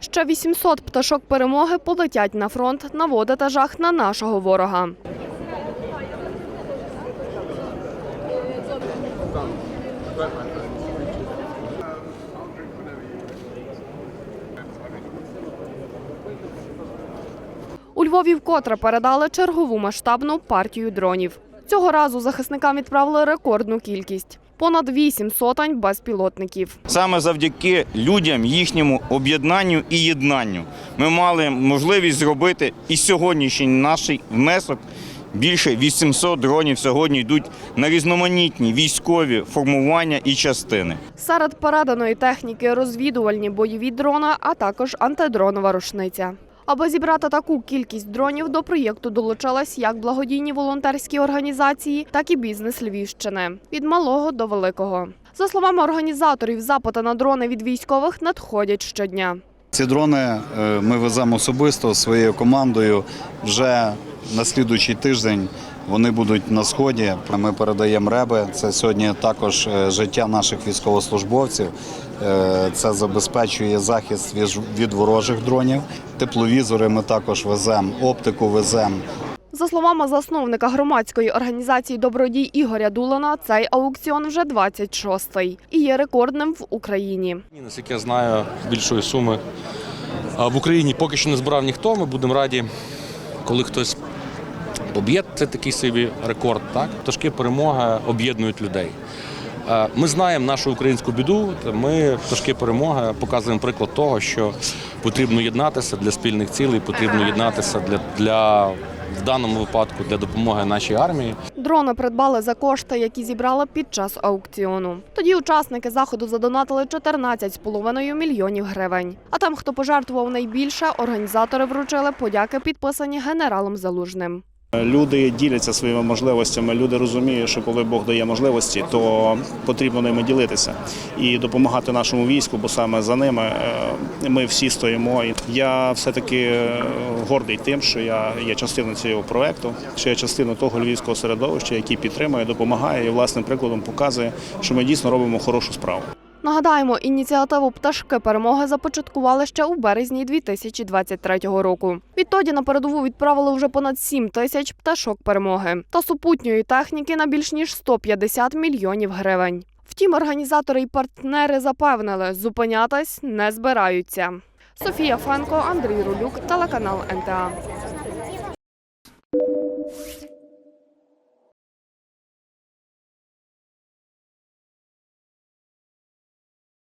Ще 800 пташок перемоги полетять на фронт наводити жах на нашого ворога. У Львові вкотре передали чергову масштабну партію дронів. Цього разу захисникам відправили рекордну кількість понад вісім сотень безпілотників. Саме завдяки людям, їхньому об'єднанню і єднанню ми мали можливість зробити і сьогоднішній наш внесок. Більше 800 дронів сьогодні йдуть на різноманітні військові формування і частини. Серед переданої техніки розвідувальні бойові дрони, а також антидронова рушниця. Аби зібрати таку кількість дронів, до проєкту долучались як благодійні волонтерські організації, так і бізнес Львівщини від малого до великого. За словами організаторів, запити на дрони від військових надходять щодня. Ці дрони е, ми веземо особисто своєю командою. Вже на слідуючий тиждень вони будуть на сході. Ми передаємо реби. Це сьогодні також е, життя наших військовослужбовців. Е, Це забезпечує захист від- ворожих дронів. Тепловізори ми також веземо, оптику веземо. За словами засновника громадської організації Добродій Ігоря Дулана, цей аукціон вже 26-й і є рекордним в Україні. Ні, Наскільки я знаю, більшої суми в Україні поки що не збирав ніхто. Ми будемо раді, коли хтось поб'є. Це такий собі рекорд. Так? Пташки перемоги об'єднують людей. Е, Ми знаємо нашу українську біду. Ми пташки перемоги показуємо приклад того, що потрібно єднатися для спільних цілей, потрібно єднатися для, для в даному випадку для допомоги нашій армії. Дрони придбали за кошти, які зібрали під час аукціону. Тоді учасники заходу задонатили 14,5 мільйонів гривень. А там, хто пожертвував найбільше, організатори вручили подяки, підписані генералом Залужним. Люди діляться своїми можливостями. Люди розуміють, що коли Бог дає можливості, то потрібно ними ділитися і допомагати нашому війську, бо саме за ними е, ми всі стоїмо. Я все таки гордий тим, що я є частиною цього проекту, що я частиною того львівського середовища, який підтримує, допомагає і власним прикладом показує, що ми дійсно робимо хорошу справу. Нагадаємо, ініціативу пташки перемоги започаткували ще у березні 2023 року. Відтоді на передову відправили вже понад 7 тисяч пташок перемоги та супутньої техніки на більш ніж 150 мільйонів гривень. Втім, організатори і партнери запевнили, зупинятись не збираються. Софія Фенко, Андрій Рулюк, телеканал НТА.